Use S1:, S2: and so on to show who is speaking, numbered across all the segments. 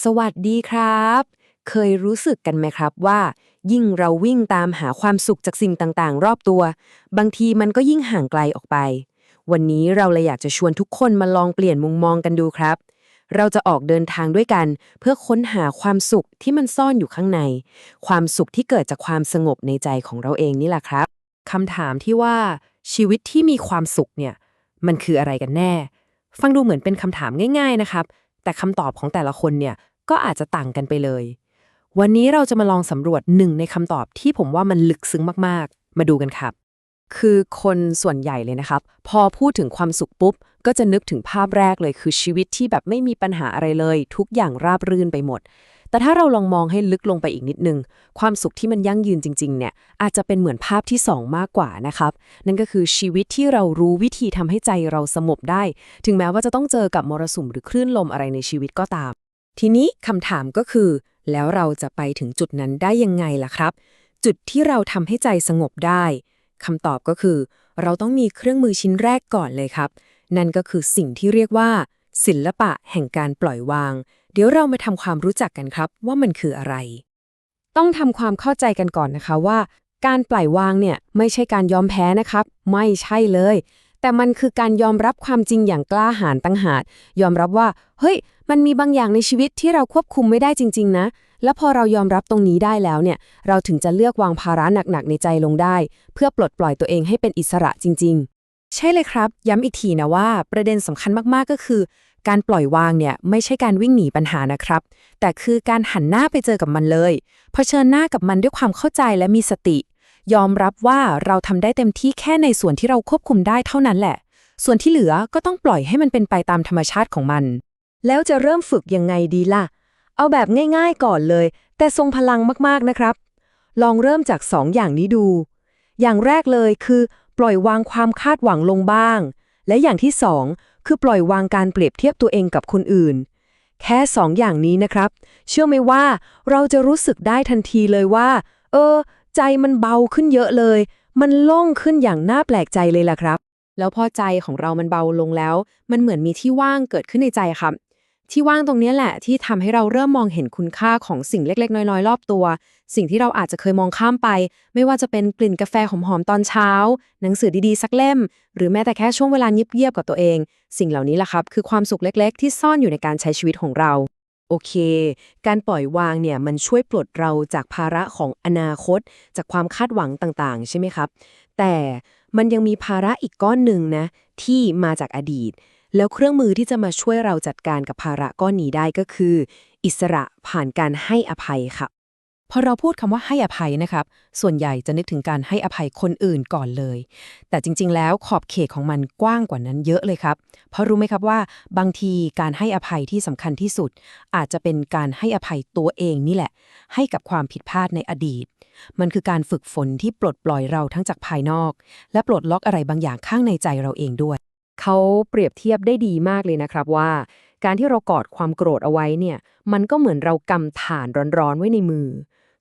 S1: สวัสดีครับ เคยรู้สึกกันไหมครับว่า ยิ่งเราวิ่งตามหาความสุขจากสิ่งต่างๆ รอบตัว บางทีมันก็ยิ่งห่างไกลออกไป วันนี้เราเลยอยากจะชวนทุกคนมาลองเปลี่ยนมุมมองกันดูครับ เราจะออกเดินทางด้วยกัน เพื่อค้นหาความสุขที่มันซ่อนอยู่ข้างใน ความสุขที่เกิดจากความสงบในใจของเราเองนี่แหละครับคำถามที่ว่าชีวิตที่มีความสุขเนี่ย มันคืออะไรกันแน่ ฟังดูเหมือนเป็นคำถามง่าย ๆนะครับ แต่คำตอบของแต่ละคนเนี่ยก็อาจจะต่างกันไปเลย วันนี้เราจะมาลองสำรวจหนึ่งในคำตอบที่ผมว่ามันลึกซึ้งมากๆ มาดูกันครับ คือคนส่วนใหญ่เลยนะครับ พอพูดถึงความสุขปุ๊บ ก็จะนึกถึงภาพแรกเลยคือชีวิตที่แบบไม่มีปัญหาอะไรเลย ทุกอย่างราบรื่นไปหมด แต่ถ้าเราลองมองให้ลึกลงไปอีกนิดนึง ความสุขที่มันยั่งยืนจริง ๆ เนี่ย อาจจะเป็นเหมือนภาพที่สองมากกว่านะครับ นั่นก็คือชีวิตที่เรารู้วิธีทำให้ใจเราสงบได้ ถึงแม้ว่าจะต้องเจอกับมรสุมหรือคลื่นลมอะไรในชีวิตก็ตาม ทีนี้คำถามก็คือ แล้วเราจะไปถึงจุดนั้นได้ยังไงล่ะครับ จุดที่เราทำให้ใจสงบได้คำตอบก็คือ เราต้องมีเครื่องมือชิ้นแรกก่อนเลยครับ นั่นก็คือสิ่งที่เรียกว่า ศิลปะแห่งการปล่อยวาง เดี๋ยวเรามาทำความรู้จักกันครับว่ามันคืออะไร ต้องทำความเข้าใจกันก่อนนะคะว่า การปล่อยวางเนี่ยไม่ใช่การยอมแพ้นะครับ ไม่ใช่เลย แต่มันคือการยอมรับความจริงอย่างกล้าหาญตั้งหากยอมรับว่า เฮ้ย มันมีบางอย่างในชีวิตที่เราควบคุมไม่ได้จริง ๆ นะ แล้วพอเรายอมรับตรงนี้ได้แล้วเนี่ย เราถึงจะเลือกวางภาระหนักๆในใจลงได้ เพื่อปลดปล่อยตัวเองให้เป็นอิสระจริงๆ ใช่เลยครับ ย้ำอีกทีนะว่าประเด็นสำคัญมากๆก็คือ การปล่อยวางเนี่ยไม่ใช่การวิ่งหนีปัญหานะครับ แต่คือการหันหน้าไปเจอกับมันเลยเผชิญหน้ากับมันด้วยความเข้าใจและมีสติ ยอมรับว่าเราทำได้เต็มที่แค่ในส่วนที่เราควบคุมได้เท่านั้นแหละ ส่วนที่เหลือก็ต้องปล่อยให้มันเป็นไปตามธรรมชาติของมัน แล้วจะเริ่มฝึกยังไงดีล่ะ เอาแบบง่าย ๆก่อนเลย แต่ทรงพลังมากๆนะครับ ลองเริ่มจากสองอย่างนี้ดู อย่างแรกเลยคือ ปล่อยวางความคาดหวังลงบ้าง และอย่างที่สองคือปล่อยวางการเปรียบเทียบตัวเองกับคนอื่น แค่สองอย่างนี้นะครับ เชื่อไหมว่าเราจะรู้สึกได้ทันทีเลยว่า เออ ใจมันเบาขึ้นเยอะเลย มันโล่งขึ้นอย่างน่าแปลกใจเลยล่ะครับ แล้วพอใจของเรามันเบาลงแล้ว มันเหมือนมีที่ว่างเกิดขึ้นในใจครับ ที่ว่างตรงนี้แหละที่ทำให้เราเริ่มมองเห็นคุณค่าของสิ่งเล็กๆ น้อยๆ รอบตัว สิ่งที่เราอาจจะเคยมองข้ามไป ไม่ว่าจะเป็นกลิ่นกาแฟหอมๆตอนเช้า หนังสือดีๆ สักเล่ม หรือแม้แต่แค่ช่วงเวลาเงียบๆกับตัวเอง สิ่งเหล่านี้แหละครับ คือความสุขเล็กๆ ที่ซ่อนอยู่ในการใช้ชีวิตของเรา โอเค การปล่อยวางเนี่ยมันช่วยปลดเราจากภาระของอนาคต จากความคาดหวังต่างๆ ใช่ไหมครับ แต่มันยังมีภาระอีกก้อนหนึ่งนะที่มาจากอดีต แล้วเครื่องมือที่จะมาช่วยเราจัดการกับภาระก้อนนี้ได้ก็คือ อิสระผ่านการให้อภัยค่ะพอเราพูดคำว่าให้อภัยนะครับ ส่วนใหญ่จะนึกถึงการให้อภัยคนอื่นก่อนเลย แต่จริง ๆ แล้วขอบเขตของมันกว้างกว่านั้นเยอะเลยครับ เพราะรู้ไหมครับว่า บางทีการให้อภัยที่สำคัญที่สุด อาจจะเป็นการให้อภัยตัวเองนี่แหละ ให้กับความผิดพลาดในอดีต มันคือการฝึกฝนที่ปลดปล่อยเราทั้งจากภายนอก และปลดล็อกอะไรบางอย่างข้างในใจเราเองด้วย เขาเปรียบเทียบได้ดีมากเลยนะครับว่า การที่เรากอดความโกรธเอาไว้เนี่ย มันก็เหมือนเรากำถ่านร้อนๆไว้ในมือ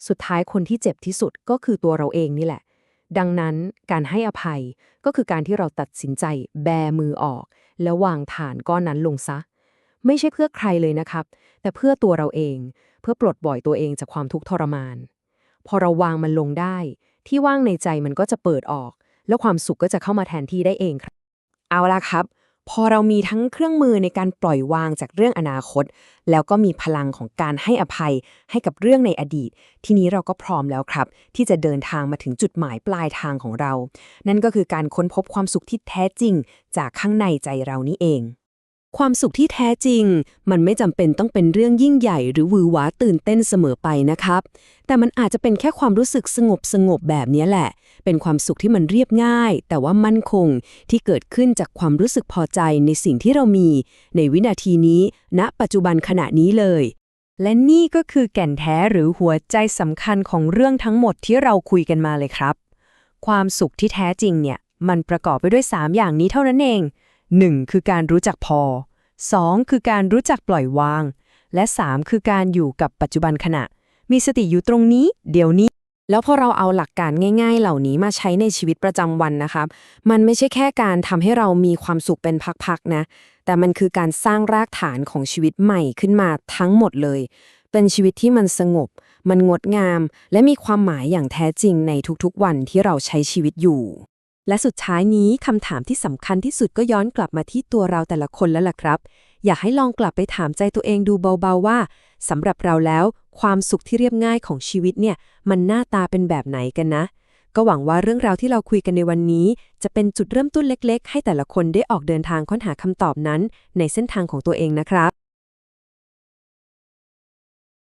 S1: สุดท้ายคนที่เจ็บที่สุดก็คือตัวเราเองนี่แหละ ดังนั้นการให้อภัยก็คือการที่เราตัดสินใจแบมือออก แล้ววางฐานก้อนนั้นลงซะ ไม่ใช่เพื่อใครเลยนะครับ แต่เพื่อตัวเราเอง เพื่อปลดปล่อยตัวเองจากความทุกข์ทรมาน พอเราวางมันลงได้ ที่ว่างในใจมันก็จะเปิดออก แล้วความสุขก็จะเข้ามาแทนที่ได้เองครับ เอาละครับ พอเรามีทั้งเครื่องมือในการปล่อยวางจากเรื่องอนาคต แล้วก็มีพลังของการให้อภัยให้กับเรื่องในอดีต ทีนี้เราก็พร้อมแล้วครับ ที่จะเดินทางมาถึงจุดหมายปลายทางของเรา นั่นก็คือการค้นพบความสุขที่แท้จริง จากข้างในใจเรานี่เอง ความสุขที่แท้จริง มันไม่จำเป็นต้องเป็นเรื่องยิ่งใหญ่หรือหวือหวาตื่นเต้นเสมอไปนะครับ แต่มันอาจจะเป็นแค่ความรู้สึกสงบสงบแบบนี้แหละ เป็นความสุขที่มันเรียบง่าย แต่ว่ามั่นคงที่เกิดขึ้นจากความรู้สึกพอใจในสิ่งที่เรามี ในวินาทีนี้ณปัจจุบันขณะนี้เลย และนี่ก็คือแก่นแท้หรือหัวใจสำคัญของเรื่องทั้งหมดที่เราคุยกันมาเลยครับ ความสุขที่แท้จริงเนี่ยมันประกอบไปด้วย 3 อย่างนี้เท่านั้นเอง 1. คือการรู้จักพอ 2. คือการรู้จักปล่อยวาง และ 3 คือการอยู่กับปัจจุบันขณะ มีสติอยู่ตรงนี้ เดี๋ยวนี้ แล้วพอเราเอาหลักการง่าย ๆ เหล่านี้มาใช้ในชีวิตประจำวันนะครับ มันไม่ใช่แค่การทำให้เรามีความสุขเป็นพักๆนะ แต่มันคือการสร้างรากฐานของชีวิตใหม่ขึ้นมาทั้งหมดเลย เป็นชีวิตที่มันสงบ มันงดงาม และมีความหมายอย่างแท้จริงในทุกๆวันที่เราใช้ชีวิตอยู่ และสุดท้ายนี้คำถามที่สำคัญที่สุดก็ย้อนกลับมาที่ตัวเราแต่ละคนแล้วล่ะครับ อยากให้ลองกลับไปถามใจตัวเองดูเบาๆว่าสำหรับเราแล้วความสุขที่เรียบง่ายของชีวิตเนี่ย มันหน้าตาเป็นแบบไหนกันนะ ก็หวังว่าเรื่องราวที่เราคุยกันในวันนี้ จะเป็นจุดเริ่มต้นเล็ก ๆ ให้แต่ละคนได้ออกเดินทางค้นหาคำตอบนั้น ในเส้นทางของตัวเองนะครับ